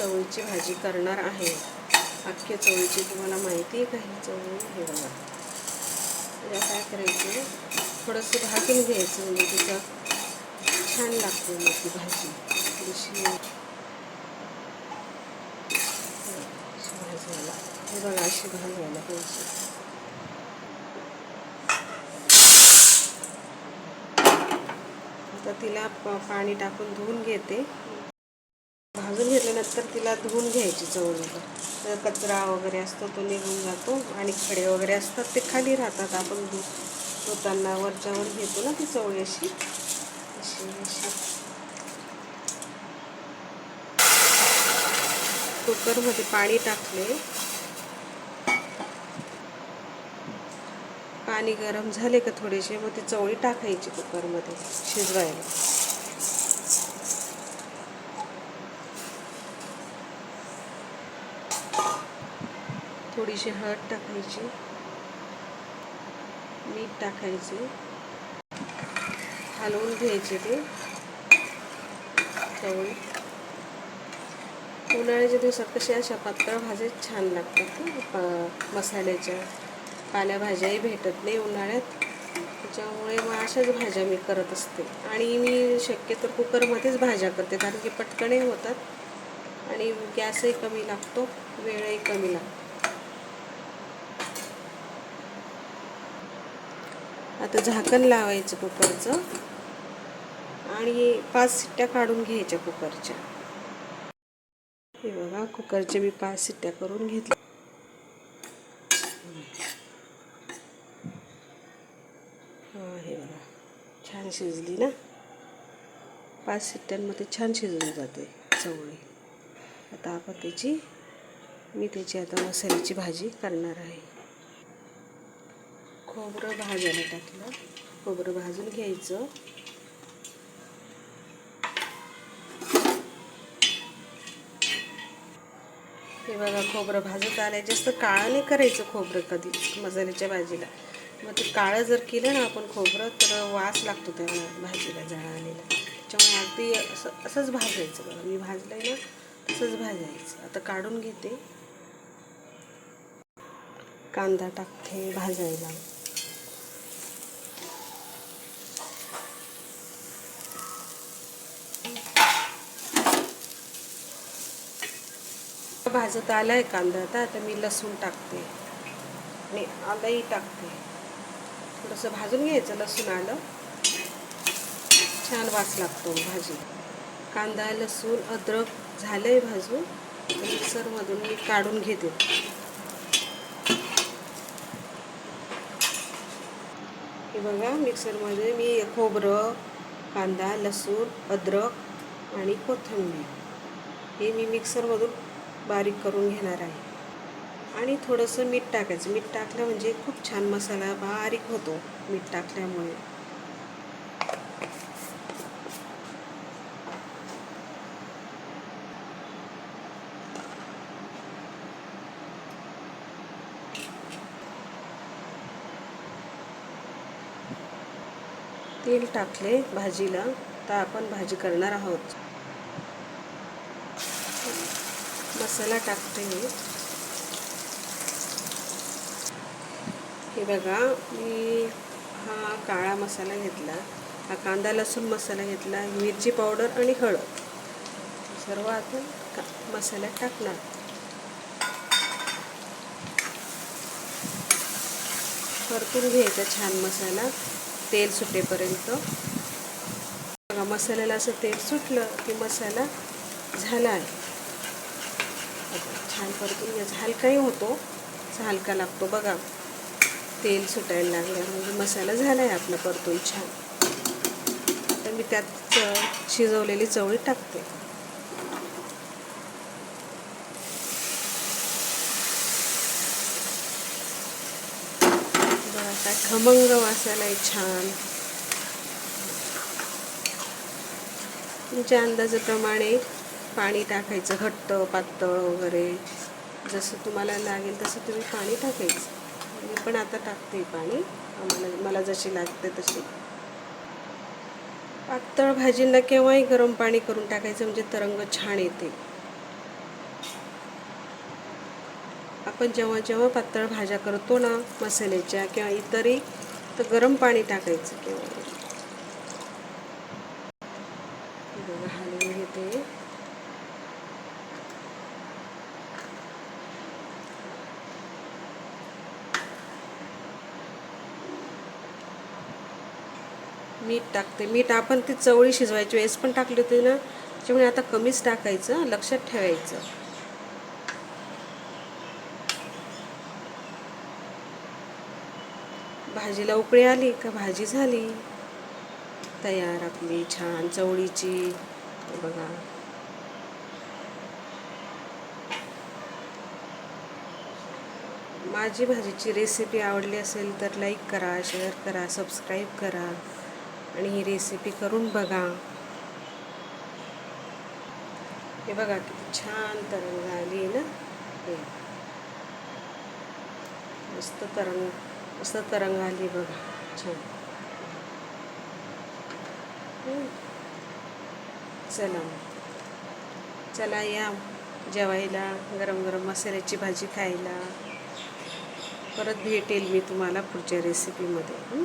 चवळीची भाजी करणार आहे. अख्ख्या चवळीची तुम्हाला माहिती आहे का? ही चवळी हे बघा. या काय करायचं? थोडंसं भाजून घ्यायचं म्हणजे तिचं छान लागते मग ती भाजी. थोडीशी अशी भाजायला. हे बघा अशी भाजायला पाहिजे आता तिला प- पाणी टाकून धुवून घेते. भाजून घेतल्यानंतर तिला धुवून घ्यायची चवळीला तर कचरा वगैरे असतो तो निघून जातो आणि खडे वगैरे असतात ते खाली राहतात. आपण धु धुताना वरच्यावर घेतो ना ती चवळी अशी. अशी अशी. कुकरमध्ये पाणी टाकले. पाणी गरम झाले का थोडेसे मग ती चवळी टाकायची कुकरमध्ये शिजवायला. थोडीशी हळद टाकायची मीठ टाकायचे हलवून घ्यायचे ते. चवळी उन्हाळ्याच्या दिवसात कशा अशा पातळ भाज्या छान लागतात ना, मसाल्याच्या. पालेभाज्याही भेटत नाही उन्हाळ्यात. त्याच्यामुळे मग अशाच भाज्या मी करत असते. आणि मी शक्यतो कुकरमध्येच भाज्या करते कारण की पटकनही होतात आणि गॅसही कमी लागतो वेळही कमी लागतो. आता झाकण लावायचं कुकरचं. आणि पाच सिट्ट्या काढून घ्यायच्या कुकरच्या. हे बघा कुकरच्या मी पाच सिट्ट्या करून घेतल्या. हे बघा छान शिजली ना? पाच सिट्ट्यांमध्ये छान शिजून जाते चवळी. आता आपण त्याची मी त्याची आता मसाल्याची भाजी करणार आहे. खोबरं भाजायला टाकलं खोबरं भाजून घ्यायचं. हे बघा खोबरं भाजत आलंय. जास्त काळं नाही करायचं खोबरं कधी मसाल्याच्या भाजीला. मग ते काळं जर केलं ना आपण खोबरं तर वास लागतो त्या भाजीला जाळा आलेला त्याच्यामुळे अगदी असं असंच भाजायचं बघा. मी भाजलंय ना तसंच भाजायचं. आता काढून घेते. कांदा टाकते भाजायला. भाजत आहे कांदा. आता तर मी लसूण टाकते. आणि आलंही टाकते. थोडंसं भाजून घ्यायचं लसूण आलं. छान वास लागतो भाजी कांदा लसूण अद्रक झालं आहे भाजून मिक्सरमधून मी काढून घेते. हे बघा मिक्सरमध्ये मी खोबरं कांदा लसूण अद्रक आणि कोथिंबीर. हे मी मिक्सरमधून बारीक करून घेणार आहे. आणि थोडंसं मीठ टाकायचं. मीठ टाकलं म्हणजे खूप छान मसाला बारीक होतो मीठ टाकल्यामुळे. तेल टाकले भाजीला. तर आपण भाजी करणार आहोत. मसाला टाकते मी. हे बघा मी हा काळा मसाला घेतला हा कांदा लसूण मसाला घेतला मिरची पावडर आणि हळद. सर्व आपण का मसाल्यात टाकणार. परतून घ्यायचा छान मसाला तेल सुटेपर्यंत. बघा मसाल्याला असं तेल सुटलं की मसाला झाला आहे. छान परतून घ्यायचा. हलकाही होतो. असा हलका लागतो बघा. तेल सुटायला लागल्यावर म्हणजे मसाला झाला आहे आपला परतून छान. तर मी त्यात शिजवलेली चवळी टाकते. बघा काय खमंग वासायला आहे छान. तुमच्या अंदाजाप्रमाणे पाणी टाकायचं घट्ट पातळ वगैरे. जसं तुम्हाला लागेल तसं तुम्ही पाणी टाकायचं. मी पण आता टाकते पाणी. आम्हाला मला जशी लागते तशी. पातळ भाजींना केव्हाही गरम पाणी करून टाकायचं म्हणजे तरंग छान येते. आपण जेव्हा जेव्हा पातळ भाज्या करतो ना मसाल्याच्या किंवा इतरही तर गरम पाणी टाकायचं केव्हा मीठ टाकते. मीठ आपण ती चवळी शिजवायची. वेळेस पण टाकली होती ना त्याच्यामुळे आता कमीच टाकायचं लक्षात ठेवायचं. भाजीला उकळी आली का? भाजी झाली. तयार आपली छान चवळीची. बघा. माझी भाजीची रेसिपी आवडली असेल तर लाईक करा शेअर करा सबस्क्राईब करा. आणि ही रेसिपी करून बघा. हे बघा किती छान तरंग आली ना? हे. मस्त तरंग मस्त तरंग आली बघा. छान. चला मग. चला या जेवायला गरम गरम मसाल्याची भाजी खायला. परत भेटेल मी तुम्हाला पुढच्या रेसिपीमध्ये हं?